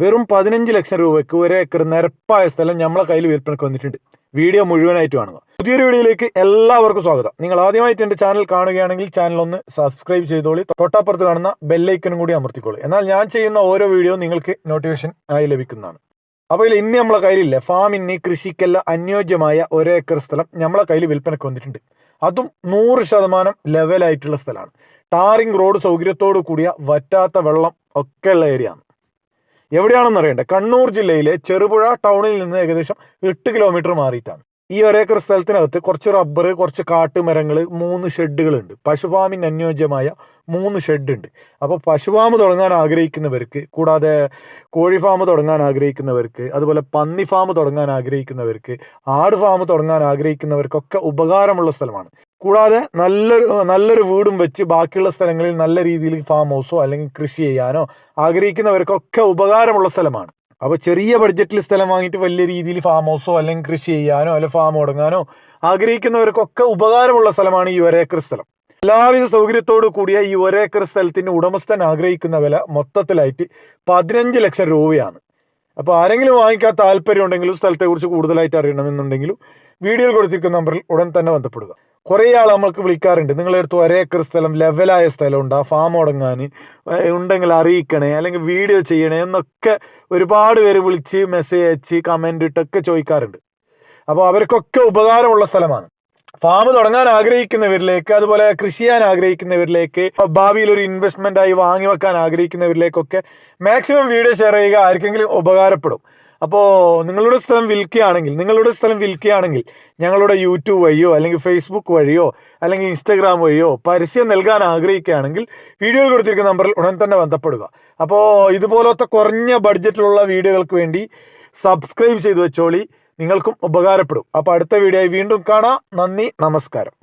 വെറും പതിനഞ്ച് ലക്ഷം രൂപയ്ക്ക് ഒരു ഏക്കർ നിരപ്പായ സ്ഥലം നമ്മളെ കയ്യിൽ വിൽപ്പനക്ക് വന്നിട്ടുണ്ട്. വീഡിയോ മുഴുവനായിട്ട് കാണുക. പുതിയൊരു വീഡിയോയിലേക്ക് എല്ലാവർക്കും സ്വാഗതം. നിങ്ങൾ ആദ്യമായിട്ട് എന്റെ ചാനൽ കാണുകയാണെങ്കിൽ ചാനൽ ഒന്ന് സബ്സ്ക്രൈബ് ചെയ്തോളി. തൊട്ടപ്പുറത്ത് കാണുന്ന ബെല്ലൈക്കനും കൂടി അമർത്തിക്കോളൂ. എന്നാൽ ഞാൻ ചെയ്യുന്ന ഓരോ വീഡിയോ നിങ്ങൾക്ക് നോട്ടിഫിക്കേഷൻ ആയി ലഭിക്കുന്നതാണ്. അപ്പോൾ ഇതിൽ ഇന്ന് നമ്മളെ കയ്യിലില്ല. ഫാമിന് കൃഷിക്കെല്ലാം അനുയോജ്യമായ ഒരേക്കർ സ്ഥലം നമ്മളെ കയ്യിൽ വിൽപ്പനക്ക് വന്നിട്ടുണ്ട്. അതും നൂറ് ശതമാനം ലെവലായിട്ടുള്ള സ്ഥലമാണ്. ടാറിംഗ് റോഡ് സൗകര്യത്തോടു കൂടിയ വറ്റാത്ത വെള്ളം ഒക്കെയുള്ള ഏരിയ ആണ്. എവിടെയാണെന്ന് അറിയണ്ടേ കണ്ണൂർ ജില്ലയിലെ ചെറുപുഴ ടൗണിൽ നിന്ന് ഏകദേശം എട്ട് കിലോമീറ്റർ മാറിയിട്ടാണ്. ഈ ഒരേക്കർ സ്ഥലത്തിനകത്ത് കുറച്ച് റബ്ബർ കുറച്ച് കാട്ടുമരങ്ങൾ മൂന്ന് ഷെഡുകളുണ്ട്. പശുപാമിന് അനുയോജ്യമായ മൂന്ന് ഷെഡ് ഉണ്ട് അപ്പോൾ പശുഫാം തുടങ്ങാൻ ആഗ്രഹിക്കുന്നവർക്ക് കൂടാതെ കോഴി ഫാം തുടങ്ങാൻ ആഗ്രഹിക്കുന്നവർക്ക് അതുപോലെ പന്നി ഫാം തുടങ്ങാൻ ആഗ്രഹിക്കുന്നവർക്ക് ആട് ഫാം തുടങ്ങാൻ ആഗ്രഹിക്കുന്നവർക്കൊക്കെ ഉപകാരമുള്ള സ്ഥലമാണ്. കൂടാതെ നല്ലൊരു നല്ലൊരു വീടും വെച്ച് ബാക്കിയുള്ള സ്ഥലങ്ങളിൽ നല്ല രീതിയിൽ ഫാം ഹൗസോ അല്ലെങ്കിൽ കൃഷി ചെയ്യാനോ ആഗ്രഹിക്കുന്നവർക്കൊക്കെ ഉപകാരമുള്ള സ്ഥലമാണ്. അപ്പോൾ ചെറിയ ബഡ്ജറ്റിൽ സ്ഥലം വാങ്ങിയിട്ട് വലിയ രീതിയിൽ ഫാം ഹൗസോ അല്ലെങ്കിൽ കൃഷി ചെയ്യാനോ അല്ലെങ്കിൽ ഫാം തുടങ്ങാനോ ആഗ്രഹിക്കുന്നവർക്കൊക്കെ ഉപകാരമുള്ള സ്ഥലമാണ് ഈ ഒരേക്കർ സ്ഥലം. എല്ലാവിധ സൗകര്യത്തോടു കൂടിയ ഈ ഒരേക്കർ സ്ഥലത്തിന്റെ ഉടമസ്ഥൻ ആഗ്രഹിക്കുന്ന വില മൊത്തത്തിലായിട്ട് പതിനഞ്ച് ലക്ഷം രൂപയാണ്. അപ്പോൾ ആരെങ്കിലും വാങ്ങിക്കാൻ താല്പര്യം ഉണ്ടെങ്കിലും സ്ഥലത്തെക്കുറിച്ച് കൂടുതലായിട്ട് അറിയണമെന്നുണ്ടെങ്കിലും വീഡിയോയിൽ കൊടുത്തിരിക്കുന്ന നമ്പറിൽ ഉടൻ തന്നെ ബന്ധപ്പെടുക. കുറേ ആൾ നമ്മൾക്ക് വിളിക്കാറുണ്ട്. നിങ്ങളുടെ അടുത്ത് ഒരേ ഏക്കർ സ്ഥലം ലെവലായ സ്ഥലമുണ്ട്. ആ ഫാം തുടങ്ങാൻ ഉണ്ടെങ്കിൽ അറിയിക്കണേ അല്ലെങ്കിൽ വീഡിയോ ചെയ്യണേ എന്നൊക്കെ ഒരുപാട് പേര് വിളിച്ച് മെസ്സേജ് അയച്ച് കമന്റ് ഇട്ടൊക്കെ ചോദിക്കാറുണ്ട്. അപ്പോൾ അവർക്കൊക്കെ ഉപകാരമുള്ള സ്ഥലമാണ്. ഫാം തുടങ്ങാൻ ആഗ്രഹിക്കുന്നവരിലേക്ക് അതുപോലെ കൃഷി ചെയ്യാൻ ആഗ്രഹിക്കുന്നവരിലേക്ക് ഭാവിയിൽ ഒരു ഇൻവെസ്റ്റ്മെന്റ് ആയി വാങ്ങി വെക്കാൻ ആഗ്രഹിക്കുന്നവരിലേക്കൊക്കെ മാക്സിമം വീഡിയോ ഷെയർ ചെയ്യുക ആർക്കെങ്കിലും ഉപകാരപ്പെടും. അപ്പോൾ നിങ്ങളുടെ സ്ഥലം വിൽക്കുകയാണെങ്കിൽ നിങ്ങളുടെ സ്ഥലം വിൽക്കുകയാണെങ്കിൽ ഞങ്ങളുടെ യൂട്യൂബ് വഴിയോ അല്ലെങ്കിൽ ഫേസ്ബുക്ക് വഴിയോ അല്ലെങ്കിൽ ഇൻസ്റ്റാഗ്രാം വഴിയോ പരസ്യം നൽകാൻ ആഗ്രഹിക്കുകയാണെങ്കിൽ വീഡിയോയിൽ കൊടുത്തിരിക്കുന്ന നമ്പറിൽ ഉടൻ തന്നെ ബന്ധപ്പെടുക. അപ്പോൾ ഇതുപോലത്തെ കുറഞ്ഞ ബഡ്ജറ്റിലുള്ള വീഡിയോകൾക്ക് വേണ്ടി സബ്സ്ക്രൈബ് ചെയ്തു വെച്ചോളി. നിങ്ങൾക്കും ഉപകാരപ്പെടും. അപ്പോൾ അടുത്ത വീഡിയോയിൽ വീണ്ടും കാണാം. നന്ദി നമസ്കാരം.